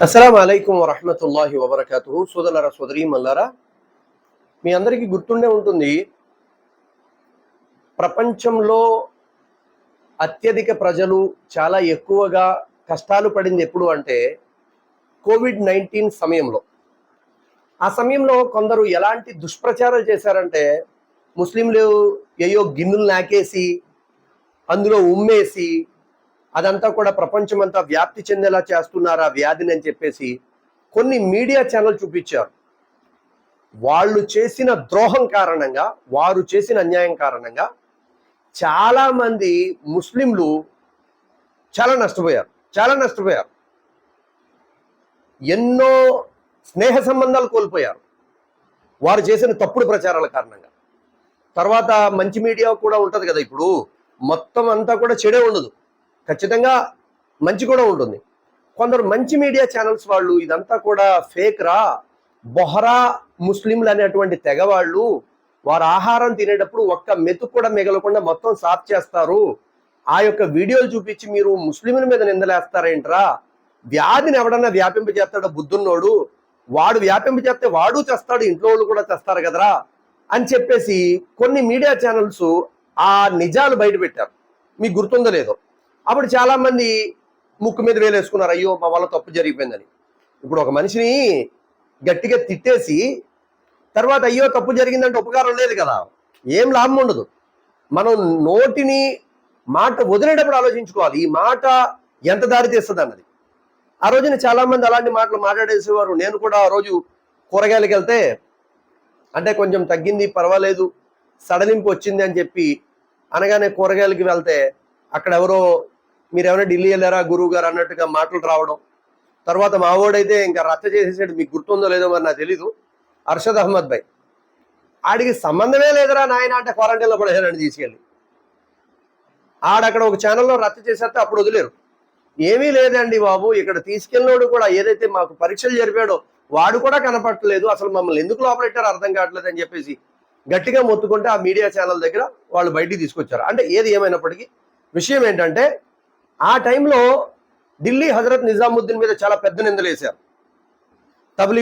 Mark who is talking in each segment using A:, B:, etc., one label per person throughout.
A: అస్సలం అయికం వరహమతుల్లాహి వబర్కతు సోదరులారా సోదరి మల్లారా మీ అందరికీ గుర్తుండే ఉంటుంది ప్రపంచంలో అత్యధిక ప్రజలు చాలా ఎక్కువగా కష్టాలు పడింది ఎప్పుడు అంటే కోవిడ్ నైన్టీన్ సమయంలో. ఆ సమయంలో కొందరు ఎలాంటి దుష్ప్రచారాలు చేశారంటే ముస్లింలు ఏయో గిన్నెలు నాకేసి అందులో ఉమ్మేసి అదంతా కూడా ప్రపంచమంతా వ్యాప్తి చెందేలా చేస్తున్నారు ఆ వ్యాధిని అని చెప్పేసి కొన్ని మీడియా ఛానల్ చూపించారు. వాళ్ళు చేసిన ద్రోహం కారణంగా వారు చేసిన అన్యాయం కారణంగా చాలామంది ముస్లింలు చాలా నష్టపోయారు. చాలా నష్టపోయారు. ఎన్నో స్నేహ సంబంధాలు కోల్పోయారు. వారు చేసిన తప్పుడు ప్రచారాల కారణంగా. తర్వాత మంచి మీడియా కూడా ఉంటుంది కదా ఇప్పుడు. మొత్తం అంతా కూడా చెడే ఉండదు. ఖచ్చితంగా మంచి కూడా ఉంటుంది. కొందరు మంచి మీడియా ఛానల్స్ వాళ్ళు ఇదంతా కూడా ఫేక్ రా బొహరా ముస్లింలు అనేటువంటి తెగ వాళ్ళు వారు ఆహారం తినేటప్పుడు ఒక్క మెతుకు కూడా మిగలకుండా మొత్తం సాఫ్ చేస్తారు. ఆ యొక్క వీడియోలు చూపించి మీరు ముస్లింల మీద నిందలేస్తారేంట్రా? వ్యాధిని ఎవడన్నా వ్యాపింపజేస్తాడో బుద్ధున్నోడు? వాడు వ్యాపింపజేస్తే వాడు చేస్తాడు ఇంట్లో వాళ్ళు కూడా చేస్తారు కదరా? అని చెప్పేసి కొన్ని మీడియా ఛానల్స్ ఆ నిజాలు బయట పెట్టారు. మీకు గుర్తుందో లేదో. అప్పుడు చాలా మంది ముక్కు మీద వేలేసుకున్నారు అయ్యో మా వల్ల తప్పు జరిగిపోయిందని. ఇప్పుడు ఒక మనిషిని గట్టిగా తిట్టేసి తర్వాత అయ్యో తప్పు జరిగిందంటే ఉపకారం లేదు కదా ఏం లాభం ఉండదు. మనం నోటిని మాట వదిలేటప్పుడు ఆలోచించుకోవాలి ఈ మాట ఎంత దారి తీస్తుంది అన్నది. ఆ రోజున చాలా మంది అలాంటి మాటలు మాట్లాడేసేవారు. నేను కూడా ఆ రోజు కూరగాయలకు వెళ్తే అంటే కొంచెం తగ్గింది పర్వాలేదు సడలింపు వచ్చింది అని చెప్పి అనగానే కూరగాయలకి వెళ్తే అక్కడ ఎవరో మీరు ఎవరైనా ఢిల్లీ వెళ్ళారా? గురువు గారు అన్నట్టుగా మాటలు రావడం. తర్వాత మావోడైతే ఇంకా రచ్చ చేసేసాడు. మీకు గుర్తుందో లేదో మరి నాకు తెలీదు. అర్షద్ అహ్మద్ భాయ్ ఆడికి సంబంధమే లేదురా నాయన అంటే క్వారంటైన్లో పడేసాడని తీసుకెళ్ళి ఆడక్కడ ఒక ఛానల్లో రచ్చ చేసేస్తే అప్పుడు వదిలేరు. ఏమీ లేదండి బాబు ఇక్కడ తీసుకెళ్ళినోడు కూడా ఏదైతే మాకు పరీక్షలు జరిపాడో వాడు కూడా కనపడలేదు అసలు మమ్మల్ని ఎందుకు లోపలెట్టారో అర్థం కావట్లేదు అని చెప్పేసి గట్టిగా మొత్తుకుంటే ఆ మీడియా ఛానల్ దగ్గర వాళ్ళు బయటికి తీసుకొచ్చారు. అంటే ఏది ఏమైనప్పటికీ విషయం ఏంటంటే ఆ టైంలో ఢిల్లీ హజరత్ నిజాముద్దీన్ మీద చాలా పెద్ద నిందలు వేశారు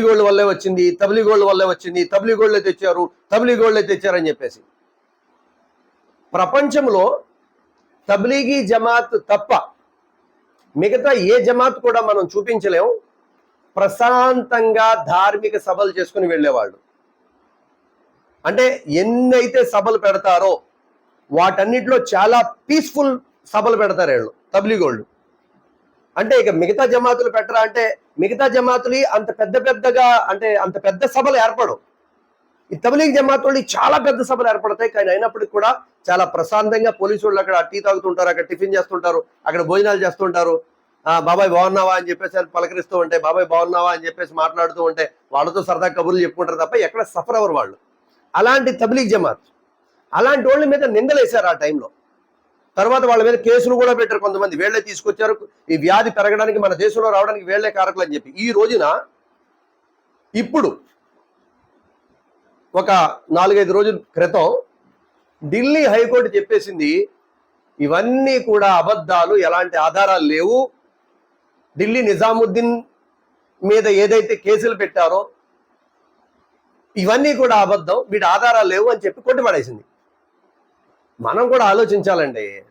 A: గోల్డ్ వల్లే వచ్చింది తబ్లిగోళ్ళ వల్లే వచ్చింది తబ్లిగోళ్ళే తెచ్చారు తబ్లిగోళ్ళే తెచ్చారని చెప్పేసి. ప్రపంచంలో తబ్లీగీ జమాత్ తప్ప మిగతా ఏ జమాత్ కూడా మనం చూపించలేం. ప్రశాంతంగా ధార్మిక సభలు చేసుకుని వెళ్ళేవాళ్ళు. అంటే ఎన్నైతే సభలు పెడతారో వాటన్నిటిలో చాలా పీస్ఫుల్ సభలు పెడతారు వీళ్ళు. తబ్లీగోళ్ళు అంటే ఇక మిగతా జమాతులు పెట్టరా అంటే మిగతా జమాతులు అంత పెద్ద పెద్దగా అంటే అంత పెద్ద సభలు ఏర్పడవు. ఈ తబలీగ్ వాళ్ళు చాలా పెద్ద సభలు ఏర్పడతాయి. కానీ అయినప్పటికీ కూడా చాలా ప్రశాంతంగా పోలీసు వాళ్ళు అక్కడ టీ తాగుతుంటారు అక్కడ టిఫిన్ చేస్తుంటారు అక్కడ భోజనాలు చేస్తుంటారు. బాబాయ్ బాగున్నావా? అని చెప్పేసి పలకరిస్తూ ఉంటే బాబాయ్ బాగున్నావా? అని చెప్పేసి మాట్లాడుతూ ఉంటే వాళ్ళతో సరదా కబుర్లు చెప్పుకుంటారు తప్ప ఎక్కడ సఫర్ అవ్వరు వాళ్ళు. అలాంటి తబ్లీగ్ జమాత్ అలాంటి వాళ్ళ మీద నిందలేశారు ఆ టైంలో. తర్వాత వాళ్ళ మీద కేసులు కూడా పెట్టారు కొంతమంది. వేళ్ళే తీసుకొచ్చారు. ఈ వ్యాధి పెరగడానికి మన దేశంలో రావడానికి వేళ్ళే కారకులు అని చెప్పి. ఈ రోజున ఇప్పుడు ఒక నాలుగైదు రోజుల క్రితం ఢిల్లీ హైకోర్టు చెప్పేసింది ఇవన్నీ కూడా అబద్ధాలు ఎలాంటి ఆధారాలు లేవు. ఢిల్లీ నిజాముద్దీన్ మీద ఏదైతే కేసులు పెట్టారో ఇవన్నీ కూడా అబద్ధం వీటి ఆధారాలు లేవు అని చెప్పి కొట్టిపడేసింది. మనం కూడా ఆలోచించాలండి.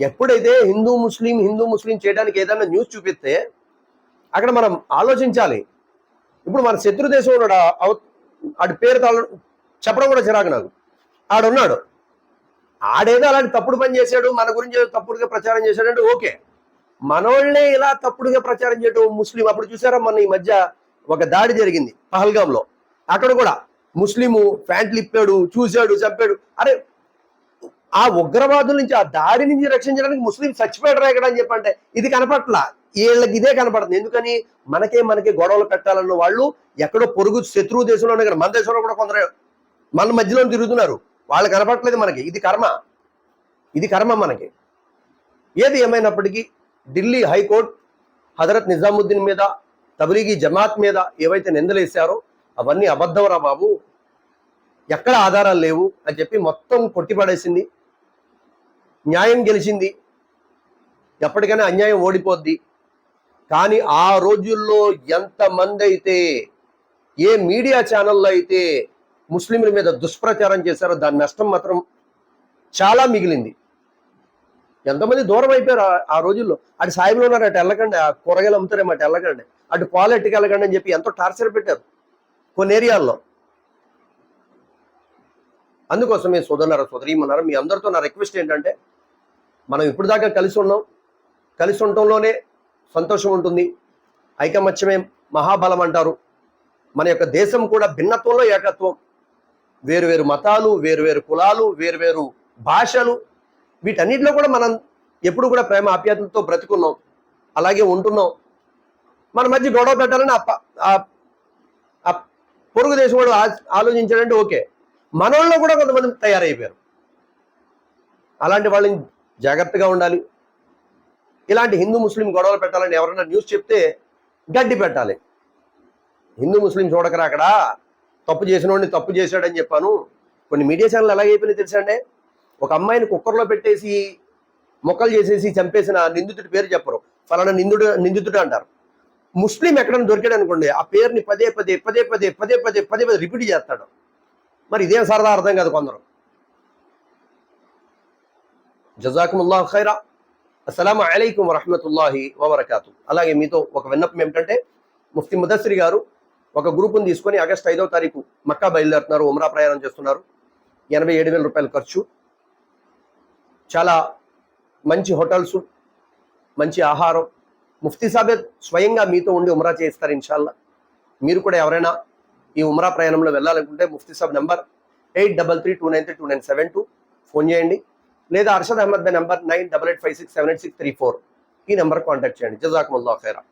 A: ఎప్పుడైతే హిందూ ముస్లిం హిందూ ముస్లిం చేయడానికి ఏదైనా న్యూస్ చూపిస్తే అక్కడ మనం ఆలోచించాలి. ఇప్పుడు మన శత్రు దేశం ఉన్నాడు ఆ- ఆడి పేరు తాళ చెప్పడం కూడా చిరాకు నాకు. ఆడున్నాడు. ఆడేదో అలాంటి తప్పుడు పని చేశాడు మన గురించి తప్పుడుగా ప్రచారం చేశాడంటే ఓకే. మనోళ్ళనే ఇలా తప్పుడుగా ప్రచారం చేయడం ముస్లిం. అప్పుడు చూసారా మన ఈ మధ్య ఒక దాడి జరిగింది పహల్గాంలో. అక్కడ కూడా ముస్లిము ప్యాంట్లు ఇప్పాడు చూశాడు చంపాడు. అరే ఆ ఉగ్రవాదుల నుంచి ఆ దారి నుంచి రక్షించడానికి ముస్లిం చచ్చిపోయాడు ఎక్కడ అని చెప్పంటే ఇది కనపట్ల. వీళ్ళకి ఇదే కనపడుతుంది. ఎందుకని? మనకే మనకే గొడవలు పెట్టాలన్న వాళ్ళు ఎక్కడో పొరుగు శత్రువు దేశంలోనే కదా మన దేశంలో కూడా కొందరు మన మధ్యలో తిరుగుతున్నారు. వాళ్ళు కనపడట్లేదు మనకి. ఇది కర్మ. ఇది కర్మ మనకి. ఏది ఏమైనప్పటికీ ఢిల్లీ హైకోర్టు హజరత్ నిజాముద్దీన్ మీద తబలీగీ జమాత్ మీద ఏవైతే నిందలేశారో అవన్నీ అబద్ధంరా బాబు. ఎక్కడ ఆధారాలు లేవు అని చెప్పి మొత్తం కొట్టిపడేసింది న్యాయం గెలిచింది. ఎప్పటికైనా అన్యాయం ఓడిపోద్ది. కానీ ఆ రోజుల్లో ఎంతమంది అయితే ఏ మీడియా ఛానల్లో అయితే ముస్లింల మీద దుష్ప్రచారం చేశారో దాని నష్టం మాత్రం చాలా మిగిలింది. ఎంతమంది దూరం అయిపోయారు ఆ- రోజుల్లో. అటు సాయిబులు ఉన్నారు అటు వెళ్ళకండి ఆ కూరగాయలు అమ్ముతారేమో అటు వెళ్ళకండి అటు పాలు వెళ్ళకండి అని చెప్పి ఎంతో టార్చర్ పెట్టారు కొన్ని ఏరియాల్లో. అందుకోసమే సోదరులారా సోదరీమన్నారా మీ అందరితో నా రిక్వెస్ట్ ఏంటంటే మనం ఇప్పుడు దాకా కలిసి ఉన్నాం. కలిసి ఉండటంలోనే సంతోషం ఉంటుంది. ఐకమత్యమే మహాబలం అంటారు. మన యొక్క దేశం కూడా భిన్నత్వంలో ఏకత్వం. వేరువేరు మతాలు వేరువేరు కులాలు వేరువేరు భాషలు వీటన్నిటిలో కూడా మనం ఎప్పుడు కూడా ప్రేమ ఆప్యాయతలతో బ్రతుకున్నాం. అలాగే ఉంటున్నాం. మన మధ్య గొడవ పెట్టాలని ఆ పొరుగు దేశం కూడా ఆలోచించాడంటే ఓకే. మనోళ్ళలో కూడా కొంతమంది తయారైపోయారు. అలాంటి వాళ్ళని జాగ్రత్తగా ఉండాలి. ఇలాంటి హిందూ ముస్లిం గొడవలు పెట్టాలని ఎవరైనా న్యూస్ చెప్తే గడ్డి పెట్టాలి. హిందూ ముస్లిం చూడకరా అక్కడ? తప్పు చేసిన వాడిని తప్పు చేశాడని చెప్పాను. కొన్ని మీడియా ఛానల్ ఎలాగైపోయినాయి తెలుసా అండి? ఒక అమ్మాయిని కుక్కర్లో పెట్టేసి మొక్కలు చేసేసి చంపేసిన నిందితుడి పేరు చెప్పరు. ఫలానా నిందుడు నిందితుడు అంటారు. ముస్లిం ఎక్కడైనా దొరికాడు అనుకోండి ఆ పేరుని పదే పదే పదే పదే పదే పదే పదే పదే రిపీట్ చేస్తాడు. మరి ఇదేం సరదా అర్థం కాదు కొందరు. జజాకుముల్లాహ్ ఖైరా. అస్సలం అలైకుం వరహమతుల్లాహి వబర్కాతు. అలాగే మీతో ఒక విన్నపం ఏమిటంటే ముఫ్తి ముదస్సిరి గారు ఒక గ్రూపును తీసుకొని ఆగస్ట్ ఐదవ తారీఖు మక్కా బయలుదేరుతున్నారు ఉమ్రా ప్రయాణం చేస్తున్నారు. ఎనభై ఏడు వేల రూపాయల ఖర్చు. చాలా మంచి హోటల్స్ మంచి ఆహారం. ముఫ్తీ సాబే స్వయంగా మీతో ఉండి ఉమ్రా చేయిస్తారు ఇన్షాల్లా. మీరు కూడా ఎవరైనా ఈ ఉమ్రా ప్రయాణంలో వెళ్ళాలనుకుంటే ముఫ్తీ సాబ్ number eight double three two nine three two nine seven two phone చేయండి. లేదా Arshad Ahmed by number nine double eight five six seven eight six three four ఈ నెంబర్ కాంటాక్ట్ చేయండి. జజాకుముల్లా ఖైరా.